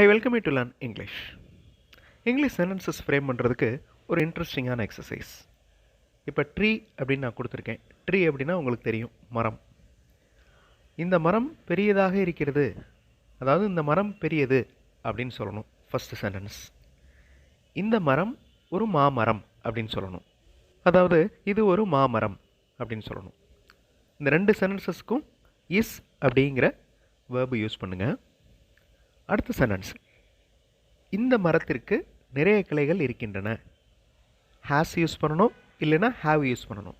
I welcome you to learn English English sentences frame பண்ணுறதுக்கு ஒரு இன்ட்ரெஸ்டிங்கான எக்ஸசைஸ் இப்போ ட்ரீ அப்படின்னு நான் கொடுத்துருக்கேன். ட்ரீ அப்படின்னா உங்களுக்கு தெரியும் மரம். இந்த மரம் பெரியதாக இருக்கிறது. அதாவது இந்த மரம் பெரியது அப்படின்னு சொல்லணும் ஃபஸ்ட்டு சென்டென்ஸ் இந்த மரம் ஒரு மாமரம் அப்படின்னு சொல்லணும். அதாவது இது ஒரு மாமரம் அப்படின்னு சொல்லணும். இந்த ரெண்டு சென்டென்சஸ்க்கும் இஸ் அப்படிங்கிற வேர்பு யூஸ் பண்ணுங்கள் அடுத்த சென்டென்ஸ் இந்த மரத்திற்கு நிறைய கிளைகள் இருக்கின்றன. ஹேஸ் யூஸ் பண்ணணும் இல்லைன்னா ஹாவ் யூஸ் பண்ணணும்.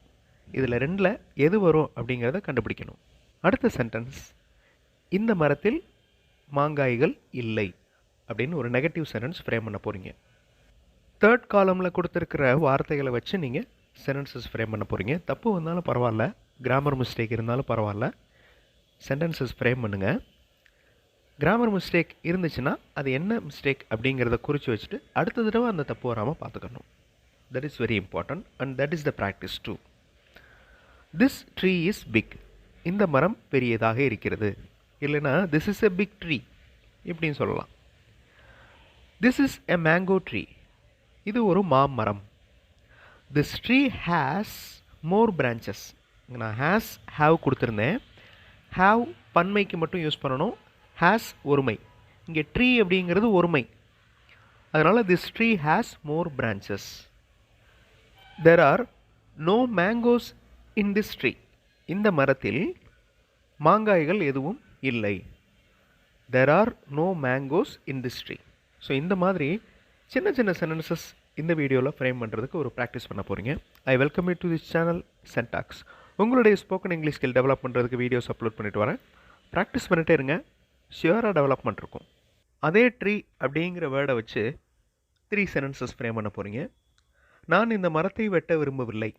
இதில் ரெண்டில் எது வரும் அப்படிங்கிறத கண்டுபிடிக்கணும். அடுத்த சென்டென்ஸ் இந்த மரத்தில் மாங்காய்கள் இல்லை அப்படின்னு ஒரு நெகட்டிவ் சென்டென்ஸ் ஃப்ரேம் பண்ண போகிறீங்க தேர்ட் காலமில் கொடுத்துருக்கிற வார்த்தைகளை வச்சு நீங்கள் சென்டென்சஸ் ஃப்ரேம் பண்ண போகிறீங்க தப்பு வந்தாலும் பரவாயில்ல கிராமர் மிஸ்டேக் இருந்தாலும் பரவாயில்ல. சென்டென்சஸ் ஃப்ரேம் பண்ணுங்கள் கிராமர் மிஸ்டேக் இருந்துச்சுன்னா அது என்ன மிஸ்டேக் அப்படிங்கிறத குறித்து வச்சுட்டு அடுத்த தடவை அந்த தப்பு வராமல் பார்த்துக்கணும். That is very important and that is the practice two this tree is big இந்த மரம் பெரியதாக இருக்கிறது. இல்லைன்னா this is a big tree இப்படின்னு சொல்லலாம். This is a mango tree இது ஒரு மாமரம் this tree has more branches நான் ஹேஸ் ஹாவ் கொடுத்துருந்தேன். ஹாவ் பன்மைக்கு மட்டும் யூஸ் பண்ணணும். ஹேஸ் ஒருமை. இங்கே ட்ரீ அப்படிங்கிறது ஒருமை. அதனால் this tree has more branches there are no mangoes in this tree இந்த மரத்தில் மாங்காய்கள் எதுவும் இல்லை. There are no mangoes in this tree so இந்த மாதிரி சின்ன சின்ன சென்டென்சஸ் இந்த வீடியோவில் ஃப்ரேம் பண்ணுறதுக்கு ஒரு ப்ராக்டிஸ் பண்ண போகிறீங்க I welcome you to this channel Syntax உங்களுடைய ஸ்போக்கன் இங்கிலீஷ் ஸ்கில் டெவலப் பண்ணுறதுக்கு வீடியோஸ் அப்லோட் பண்ணிட்டு வரேன். ப்ராக்டிஸ் பண்ணிட்டே இருங்க. ஷியராக டெவலப்மெண்ட் இருக்கும். அதே ட்ரீ அப்படிங்கிற வேர்டை வச்சு த்ரீ சென்டென்சஸ் ஃப்ரேம் பண்ண போகிறீங்க நான் இந்த மரத்தை வெட்ட விரும்பவில்லை.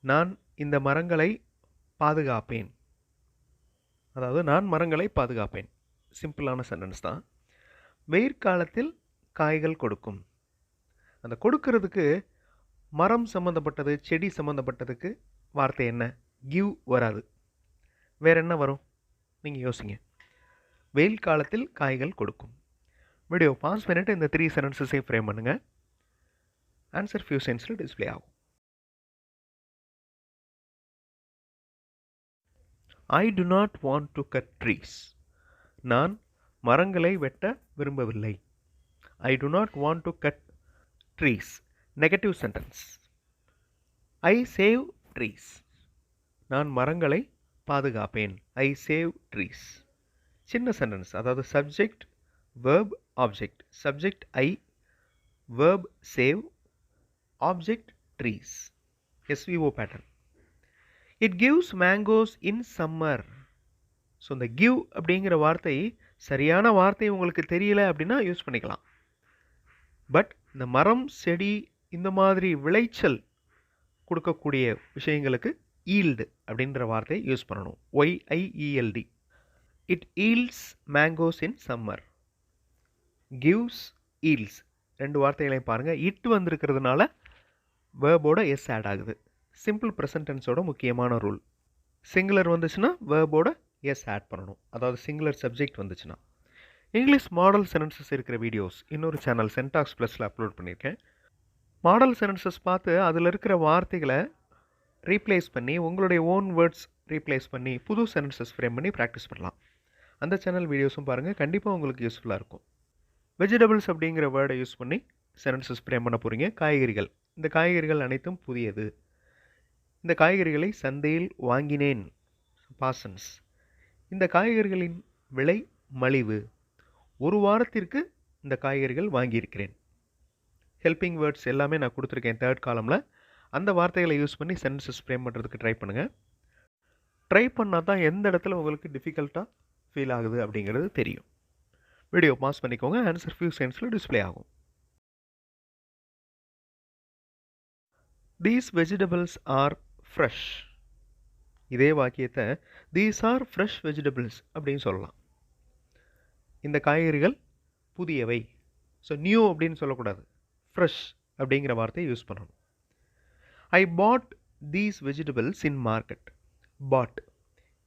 நான் இந்த மரங்களை பாதுகாப்பேன். அதாவது நான் மரங்களை பாதுகாப்பேன். சிம்பிளான சென்டென்ஸ் தான். வெயிற்காலத்தில் காய்கள் கொடுக்கும். அந்த கொடுக்கறதுக்கு மரம் சம்மந்தப்பட்டது செடி சம்மந்தப்பட்டதுக்கு வார்த்தை என்ன? கிவ் வராது. வேற என்ன வரும்? நீங்கள் யோசிங்க. வெயில் காலத்தில் காய்கள் கொடுக்கும். வீடியோ பாஸ் பண்ணிட்டு இந்த த்ரீ சென்டென்சஸையும் ஃப்ரேம் பண்ணுங்கள் ஆன்சர் ஃபியூ சென்ஸில் டிஸ்பிளே ஆகும். I do not want to cut trees நான் மரங்களை வெட்ட விரும்பவில்லை. I do not want to cut trees negative sentence I save trees நான் மரங்களை பாதுகாப்பேன். ஐ சேவ் ட்ரீஸ் சின்ன சென்டென்ஸ் அதாவது subject verb object subject I verb save object trees SVO pattern it gives mangoes in summer so இந்த give அப்படிங்கிற வார்த்தை சரியான வார்த்தை உங்களுக்கு தெரியல அப்படின்னா யூஸ் பண்ணிக்கலாம். பட் இந்த மரம் செடி இந்த மாதிரி விளைச்சல் கொடுக்கக்கூடிய விஷயங்களுக்கு ஈல்டு அப்படின்ற வார்த்தையை யூஸ் பண்ணணும். Y I E L D it yields mangoes in summer gives yields ரெண்டு வார்த்தைகளையும் பாருங்கள் இட் வந்திருக்கிறதுனால வேர்போட எஸ் ஆட் ஆகுது. சிம்பிள் ப்ரெசன்டென்ஸோட முக்கியமான ரூல் சிங்குலர் வந்துச்சுன்னா வேர்போட எஸ் ஆட் பண்ணணும். அதாவது சிங்குலர் சப்ஜெக்ட் வந்துச்சுன்னா. இங்கிலீஷ் மாடல் சென்டென்சஸ் இருக்கிற வீடியோஸ் இன்னொரு சேனல் சென்டாக்ஸ் ப்ளஸில் அப்லோட் பண்ணியிருக்கேன். மாடல் சென்டென்சஸ் பார்த்து அதில் இருக்கிற வார்த்தைகளை ரீப்ளேஸ் பண்ணி உங்களுடைய ஓன் வேர்ட்ஸ் ரீப்ளேஸ் பண்ணி புது சென்டென்சஸ் ஃப்ரேம் பண்ணி ப்ராக்டிஸ் பண்ணலாம். அந்த சேனல் வீடியோஸும் பாருங்கள் கண்டிப்பாக உங்களுக்கு யூஸ்ஃபுல்லாக இருக்கும். வெஜிடபிள்ஸ் அப்படிங்கிற வேர்டை யூஸ் பண்ணி சென்டென்சஸ் ஃப்ரேம் பண்ண போகிறீங்க காய்கறிகள். இந்த காய்கறிகள் அனைத்தும் புதியது. இந்த காய்கறிகளை சந்தையில் வாங்கினேன். பாசன்ஸ் இந்த காய்கறிகளின் விலை மலிவு. ஒரு வாரத்திற்கு இந்த காய்கறிகள் வாங்கியிருக்கிறேன். ஹெல்பிங் வேர்ட்ஸ் எல்லாமே நான் கொடுத்துருக்கேன் தேர்ட் காலமில் அந்த வார்த்தைகளை யூஸ் பண்ணி சென்டென்சஸ் ஃப்ரேம் பண்ணுறதுக்கு ட்ரை பண்ணுங்கள் ட்ரை பண்ணால் தான் எந்த இடத்துல உங்களுக்கு டிஃபிகல்ட்டாக ஃபீல் ஆகுது அப்படிங்கிறது தெரியும். வீடியோ பாஸ் பண்ணிக்கோங்க. ஆன்சர் ஃபியூ செகண்ட்ஸில் டிஸ்பிளே ஆகும். தீஸ் வெஜிடபிள்ஸ் ஆர் ஃப்ரெஷ் இதே வாக்கியத்தை தீஸ் ஆர் ஃப்ரெஷ் வெஜிடபிள்ஸ் அப்படின்னு சொல்லலாம். இந்த காய்கறிகள் புதியவை. ஸோ நியூ அப்படின்னு சொல்லக்கூடாது. ஃப்ரெஷ் அப்படிங்கிற வார்த்தையை யூஸ் பண்ணணும். I bought these vegetables in market bought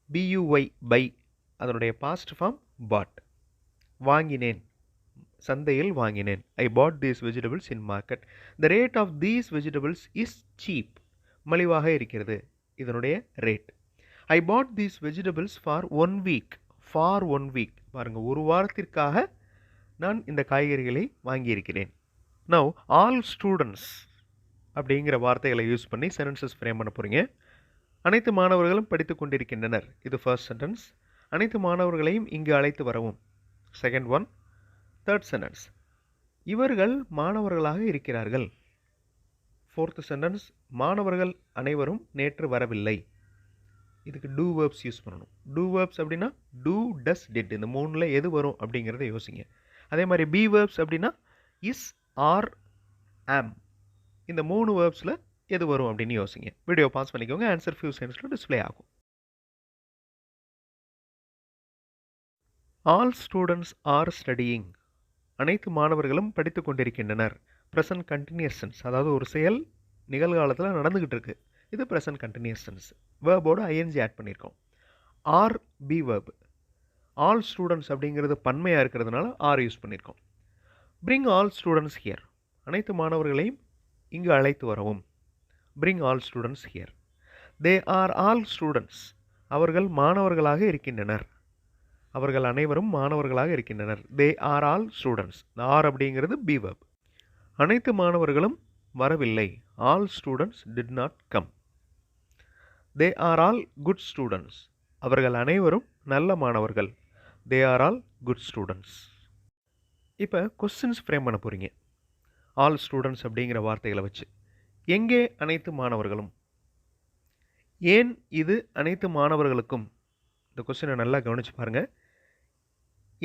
B U Y buy அதனுடைய பாஸ்ட் ஃபார்ம் பாட் வாங்கினேன். சந்தையில் வாங்கினேன். I bought these vegetables in market the rate of these vegetables is cheap மலிவாக இருக்கிறது. இதனுடைய rate I bought these vegetables for one week for one week பாருங்கள் ஒரு வாரத்திற்காக நான் இந்த காய்கறிகளை வாங்கியிருக்கிறேன். நவ் ஆல் ஸ்டூடெண்ட்ஸ் அப்படிங்கிற வார்த்தைகளை யூஸ் பண்ணி சென்டென்சஸ் ஃப்ரேம் பண்ண போகிறீங்க அனைத்து மாணவர்களும் படித்து கொண்டிருக்கின்றனர். இது ஃபர்ஸ்ட் சென்டென்ஸ் அனைத்து மாணவர்களையும் இங்கு அழைத்து வரவும். செகண்ட் ஒன் தேர்ட் சென்டென்ஸ் இவர்கள் மாணவர்களாக இருக்கிறார்கள். ஃபோர்த் சென்டென்ஸ் மாணவர்கள் அனைவரும் நேற்று வரவில்லை. இதுக்கு டூ வேர்ப்ஸ் யூஸ் பண்ணணும். டூ வேர்ப்ஸ் அப்படின்னா டூ டஸ் டிட் இந்த மூணில் எது வரும் அப்படிங்கிறத யோசிங்க. அதே மாதிரி பி வேர்ப்ஸ் அப்படின்னா இஸ் ஆர் ஆம் இந்த மூணு வேர்ப்ஸில் எது வரும் அப்படின்னு யோசிங்க. வீடியோ பாஸ் பண்ணிக்கோங்க. ஆன்சர் ஃபியூ சென்ஸில் டிஸ்பிளே ஆகும். ஆல் ஸ்டூடெண்ட்ஸ் ஆர் ஸ்டடியிங் அனைத்து மாணவர்களும் படித்து கொண்டிருக்கின்றனர். ப்ரெசன்ட் கண்டினியூஸ் டென்ஸ் அதாவது ஒரு செயல் நிகழ்காலத்தில் நடந்துக்கிட்டு இருக்கு. இது ப்ரெசன்ட் கண்டினியூஸ் டென்ஸ் வேர்போடு ஐஎன்ஜி ஆட் பண்ணியிருக்கோம் are be verb all students அப்படிங்கிறது பன்மையாக இருக்கிறதுனால ஆர் யூஸ் பண்ணியிருக்கோம் பிரிங் ஆல் ஸ்டூடெண்ட்ஸ் ஹியர் அனைத்து மாணவர்களையும் இங்கு அழைத்து வரவும். Bring all students here they are all students அவர்கள் மாணவர்களாக இருக்கின்றனர். அவர்கள் அனைவரும் மாணவர்களாக இருக்கின்றனர். They are all students are அப்படிங்கிறது பிவப் அனைத்து மாணவர்களும் வரவில்லை. All students did not come they are all good students அவர்கள் அனைவரும் நல்ல மாணவர்கள். They are all good students இப்போ கொஸ்டின்ஸ் ஃப்ரேம் பண்ண போகிறீங்க ஆல் ஸ்டூடெண்ட்ஸ் அப்படிங்கிற வார்த்தைகளை வச்சு. எங்கே அனைத்து மாணவர்களும்? ஏன் இது அனைத்து மாணவர்களுக்கும்? இந்த கொஸ்டினை நல்லா கவனித்து பாருங்கள்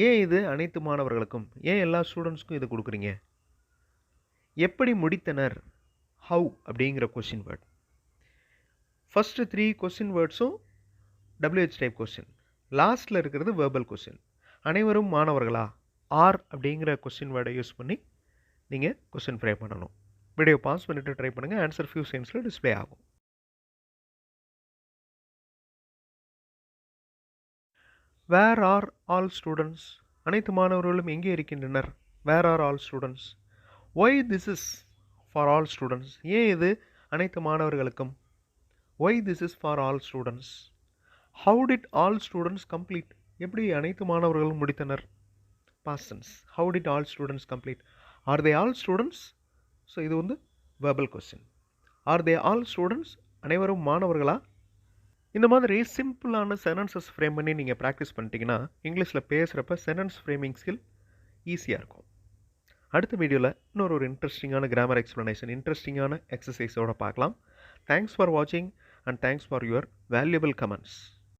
ஏன் இது அனைத்து மாணவர்களுக்கும்? ஏன் எல்லா ஸ்டூடெண்ட்ஸ்க்கும் இது கொடுக்குறீங்க? எப்படி முடித்தனர்? ஹவு அப்படிங்கிற question word first three question வேர்ட்ஸும் WH type question லாஸ்ட்டில் இருக்கிறது வேர்பல் கொஸ்டின் அனைவரும் மாணவர்களா? ஆர் அப்படிங்கிற கொஸ்டின் வேர்டை யூஸ் பண்ணி நீங்கள் கொஸ்டின் ஃப்ரை பண்ணணும். வீடியோ பாஸ் பண்ணிவிட்டு ட்ரை பண்ணுங்கள் ஆன்சர் ஃபியூ செகண்ட்ஸில் டிஸ்பிளே ஆகும். வேர் ஆர் ஆல் ஸ்டூடெண்ட்ஸ் அனைத்து மாணவர்களும் எங்கே இருக்கின்றனர்? Where are all students why this is for all students ஏன் இது அனைத்து மாணவர்களுக்கும்? Why this is for all students how did all students complete எப்படி அனைத்து மாணவர்களும் முடித்தனர்? பாஸ்டன்ஸ் how did all students complete are they all students so இது வந்து verbal question are they all students அனைவரும் மாணவர்களா? இந்த மாதிரி சிம்பிளான சென்டென்சஸ் ஃப்ரேம் பண்ணி நீங்கள் ப்ராக்டிஸ் பண்ணிட்டீங்கன்னா இங்கிலீஷில் பேசுகிறப்ப சென்டென்ஸ் ஃப்ரேமிங் ஸ்கில் ஈஸியாக இருக்கும். அடுத்த வீடியோவில் இன்னொரு ஒரு இன்ட்ரெஸ்டிங்கான கிராமர் எக்ஸ்ப்ளனேஷன் இன்ட்ரெஸ்டிங்கான எக்ஸசைஸோடு பார்க்கலாம். தேங்க்ஸ் ஃபார் வாட்சிங் and thanks for your valuable comments